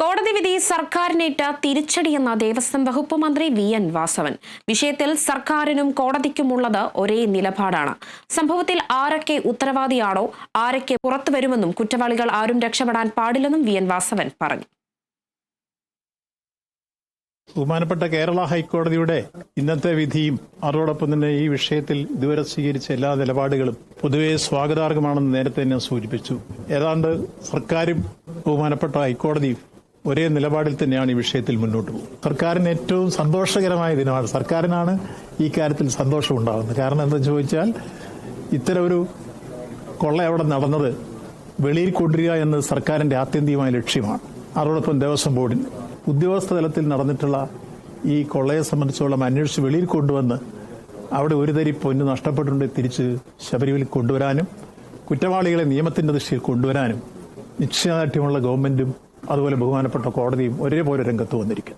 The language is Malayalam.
കോടതി വിധി സർക്കാരിനേറ്റ തിരിച്ചടിയെന്ന ദേവസ്വം വകുപ്പ് മന്ത്രി വി എൻ വാസവൻ. വിഷയത്തിൽ സർക്കാരിനും കോടതിക്കുമുള്ളത് ഒരേ നിലപാടാണ്. സംഭവത്തിൽ ആരൊക്കെ ഉത്തരവാദിയാണോ ആരൊക്കെ പുറത്തുവരുമെന്നും കുറ്റവാളികൾ ആരും രക്ഷപ്പെടാൻ പാടില്ലെന്നും വി എൻ വാസവൻ പറഞ്ഞു. ബഹുമാനപ്പെട്ട കേരള ഹൈക്കോടതിയുടെ ഇന്നത്തെ വിധിയും അതോടൊപ്പം തന്നെ ഈ വിഷയത്തിൽ ഇതുവരെ സ്വീകരിച്ച എല്ലാ നിലപാടുകളും പൊതുവെ സ്വാഗതാർഹമാണെന്ന് നേരത്തെ തന്നെ സൂചിപ്പിച്ചു. ഏതാണ്ട് സർക്കാരും ബഹുമാനപ്പെട്ട ഹൈക്കോടതിയും ഒരേ നിലപാടിൽ തന്നെയാണ് ഈ വിഷയത്തിൽ മുന്നോട്ട് പോകുന്നത്. സർക്കാരിന് ഏറ്റവും സന്തോഷകരമായ ദിനമാണ്. സർക്കാരിനാണ് ഈ കാര്യത്തിൽ സന്തോഷം ഉണ്ടാകുന്നത്. കാരണം എന്താ ചോദിച്ചാൽ ഇത്തരമൊരു കൊള്ള അവിടെ നടന്നത് വെളിയിൽ കൊണ്ടുവരിക എന്നത് സർക്കാരിന്റെ ആത്യന്തികമായ ലക്ഷ്യമാണ്. അതോടൊപ്പം ദേവസ്വം ബോർഡിന് ഉദ്യോഗസ്ഥ തലത്തിൽ നടന്നിട്ടുള്ള ഈ കൊള്ളയെ സംബന്ധിച്ചോളം അന്വേഷിച്ച് വെളിയിൽ കൊണ്ടുവന്ന് അവിടെ ഒരു തരി പൊന്ന് നഷ്ടപ്പെട്ടിട്ടുണ്ട് തിരിച്ച് ശബരിമലയിൽ കൊണ്ടുവരാനും കുറ്റവാളികളെ നിയമത്തിന്റെ ദൃഷ്ടിയിൽ കൊണ്ടുവരാനും നിശ്ചയദാർഢ്യമുള്ള ഗവൺമെന്റും അതുപോലെ ബഹുമാനപ്പെട്ട കോടതിയും ഒരേപോലെ രംഗത്ത് വന്നിരിക്കും